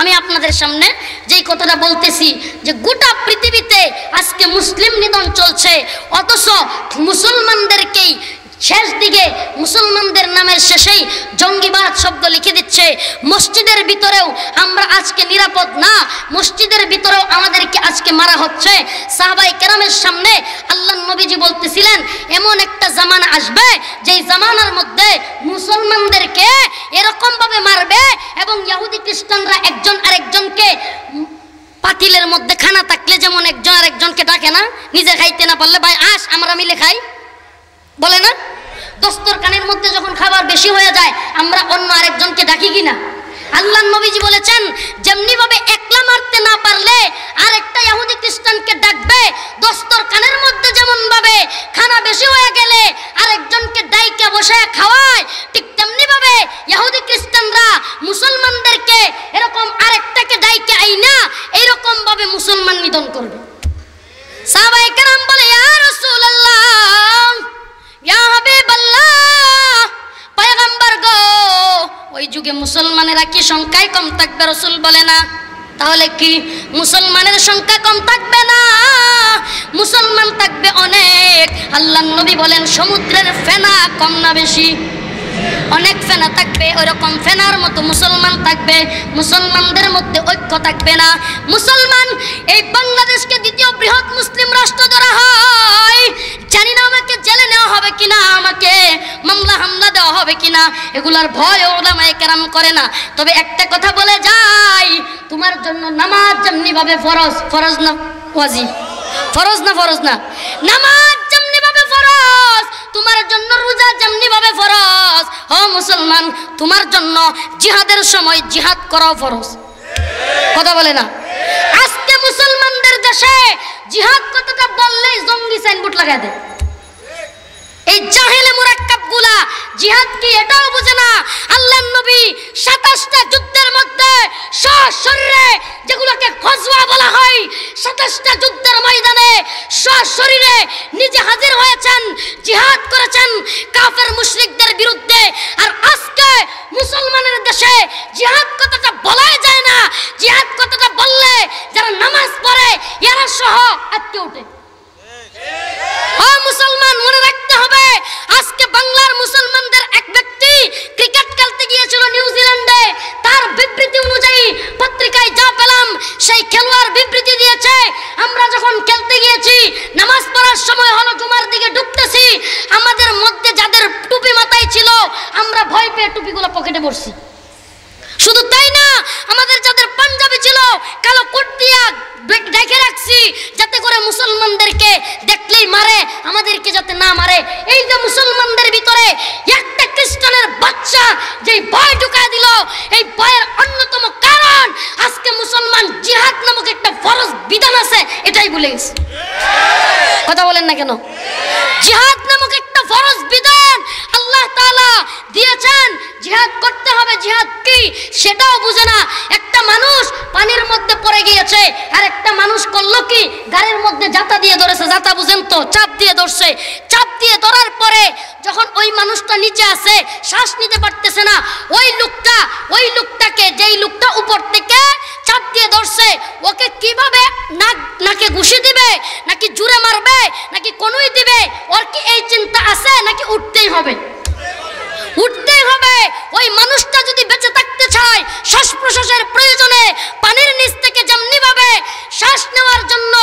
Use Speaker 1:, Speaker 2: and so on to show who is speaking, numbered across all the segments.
Speaker 1: আমি আপনাদের সামনে যেই কথাটা বলতেছি যে গোটা পৃথিবীতে আজকে মুসলিম নিধন চলছে, অথচ মুসলমানদেরকেই শেষ দিকে মুসলমানদের নামের শেষেই জঙ্গিবাদ শব্দ লিখে দিচ্ছে। মসজিদের ভিতরেও আমরা আজকে নিরাপদ না, মসজিদের ভিতরেও আমাদেরকে আজকে মারা হচ্ছে। সাহাবাই কেরামের সামনে আল্লাহ নবীজি বলতেছিলেন, এমন একটা জামানা আসবে, যেই জামানার মধ্যে মুসলমানদেরকে এরকম ইহুদি খ্রিস্টানরা একজন আরেকজনকে পাতিলের মধ্যে খানা থাকলে যেমন একজন আরেকজনকে ডাকে না, নিজে খাইতে না পারলে, ভাই, আস, আমরা মিলে খাই। বলে না? দস্তর কানের মধ্যে যখন খাবার বেশি হয়ে যায়, আমরা অন্য আরেকজনকে ডাকি কিনা? আল্লাহ নবীজি বলেছেন যেমনি ভাবে একলা মারতে না পারলে আরেকটা ইহুদি খ্রিস্টানকে ডাকবে, দস্তর কানের মধ্যে যেমন ভাবে খানা বেশি হয়ে গেলে নিধন করবে। সাহাবায়ে কেরাম বলে, ইয়া রাসূলুল্লাহ, ইয়া হাবিবাল্লাহ পয়গম্বর গো ওই যুগে মুসলমানেরা কি সংখ্যায় কম থাকবে? রসুল বলে, না। তাহলে কি মুসলমানের সংখ্যা কম থাকবে না? মুসলমান থাকবে অনেক। আল্লাহ নবী বলেন, সমুদ্রের ফেনা কম না বেশি। অনেক ফেনা থাকবে, ওরকম ফেনার মতো মুসলমান থাকবে, মুসলমানদের মধ্যে ঐক্য থাকবে না। মুসলমান, এই বাংলাদেশকে দ্বিতীয় বৃহৎ মুসলিম রাষ্ট্র ধরা হয়। জানি না আমাকে জেলে নেওয়া হবে কিনা, আমাকে মামলা, হামলা দেওয়া হবে কিনা, এগুলার ভয় ওলামায় কেরাম করে না। তবে একটা কথা বলে যাই, তোমার জন্য নামাজ যেমনি ভাবে ফরজ ফরজ না ওয়াজি, ফরজ না ফরজ না, নামাজ যেমনি ভাবে ফরজ, তোমার জন্য রোজা যেমনি ভাবে ফরজ। মুসলমান, তোমার জন্য জিহাদের সময় জিহাদ করাও ফরজ। কথা বলে না? আজকে মুসলমানদের দেশে জিহাদ কথাটা বললেই জঙ্গি সাইনবোর্ড লাগাই দেয়। এই জাহেলে মুরাক্কাবগুলা জিহাদ কি এটাও বুঝে না? আল্লাহ নবী সাতাশটা যুদ্ধের মধ্যে সশরীরে যেগুলোকে খজওয়া বলা হয়, সাতাশটা যুদ্ধের ময়দানে সশরীরে নিজে হাজির হয়েছেন জিহাদ করেছেন কাফের মুশরিকদের বিরুদ্ধে আর আজকে মুসলমানের দেশে জিহাদ কথাটা বলাই যায় না জিহাদ কথাটা বললে যারা নামাজ পড়ে এরা সহ আটকে ওঠে। মুসলমান, মনে রাখতে হবে, আজকে বাংলার মুসলমানদের এক ব্যক্তি ক্রিকেট খেলতে গিয়েছিল নিউজিল্যান্ডে তার বিবৃতি অনুযায়ী পত্রিকায় যা পেলাম, সেই খেলোয়াড় বিবৃতি দিয়েছে, আমরা যখন খেলতে গিয়েছি, নামাজ পড়ার সময় হলো জুমার দিকে ঢুকতেছি, আমাদের মধ্যে যাদের টুপি মাথায় ছিল, আমরা ভয় পেয়ে টুপিগুলো পকেটে পড়ছি শুধু তাই না, আমাদের যাদের পাঞ্জাবি ছিল, কালো কোট দিয়া রেখে রাখছি, যাতে করে মুসলমানদেরকে দেখলেই মারে, আমাদেরকে যাতে না মারে। এই যে মুসলমানদের ভিতরে একটা খ্রিস্টানের বাচ্চা যে ভয় ঢুকায় দিল, এই ভয়ের অন্যতম কারণ আজকে মুসলমান জিহাদ নামক একটা ফরজ বিধান আছে, এটাই ভুলে গেছে। কথা বলেন না কেন? জিহাদ নামক একটা ফরজ বিধান আল্লাহ তাআলা দিয়েছেন। জিহাদ করতে হবে, জিহাদ কি? সেটাও বুঝে না একটা মানুষ পানির মধ্যে পড়ে গিয়েছে আর একটা মানুষ করল কি? গাড়ির মধ্যে জাতা দিয়ে ধরেছে জাতা বুঝেন তো? চাপ দিয়ে ধরছে। চাপ দিয়ে ধরার পরে যখন ওই মানুষটা নিচে আছে, শ্বাস নিতে পারতেছে না, ওই লোকটা, ওই লোকটাকে, যেই লোকটা উপর থেকে চাপ দিয়ে ধরছে, ওকে কীভাবে নাক, নাকে ঘুষি দিবে? নাকি জুড়ে মারবে? নাকি কোনোই দিবে? ওর কি এই চিন্তা আছে, নাকি উঠতেই হবে? উঠতেই হবে। ওই মানুষটা যদি বেঁচে থাকতে চায়, শ্বাস প্রশ্বাসের প্রয়োজনে পানির নিচ থেকে যেমনি ভাবে শ্বাস নেওয়ার জন্য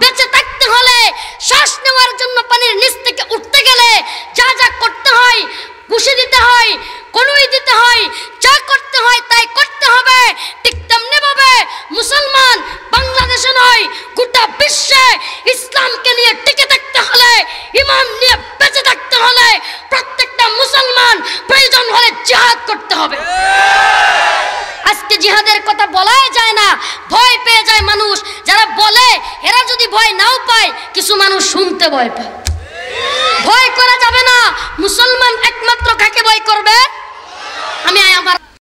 Speaker 1: বেঁচে থাকতে হলে শ্বাস নেওয়ার জন্য পানির নিচ থেকে উঠতে গেলে যা যা করতে হয় ঘুষি দিতে হয়, কোনোই দিতে হয়, যা করতে হয় তাই করতে হবে। ঠিক তেমনি ভাবে মুসলমান বাংলাদেশে নয়, গোটা বিশ্বে ইসলামকে নিয়ে টিকে থাকতে হলে, ইমান নিয়ে বেঁচে থাকতে হলে প্রত্যেকটা মুসলমান প্রয়োজন হলে জিহাদ করতে হবে। আজকে জিহাদের কথা বলাই যায় না, ভয় পেয়ে যায় মানুষ। যারা বলে, এরা যদি ভয় নাও পায়, কিছু মানুষ শুনতে ভয় পায়। ভয় করা মুসলমান একমাত্র কাকে ভয় করবে? আমি আমার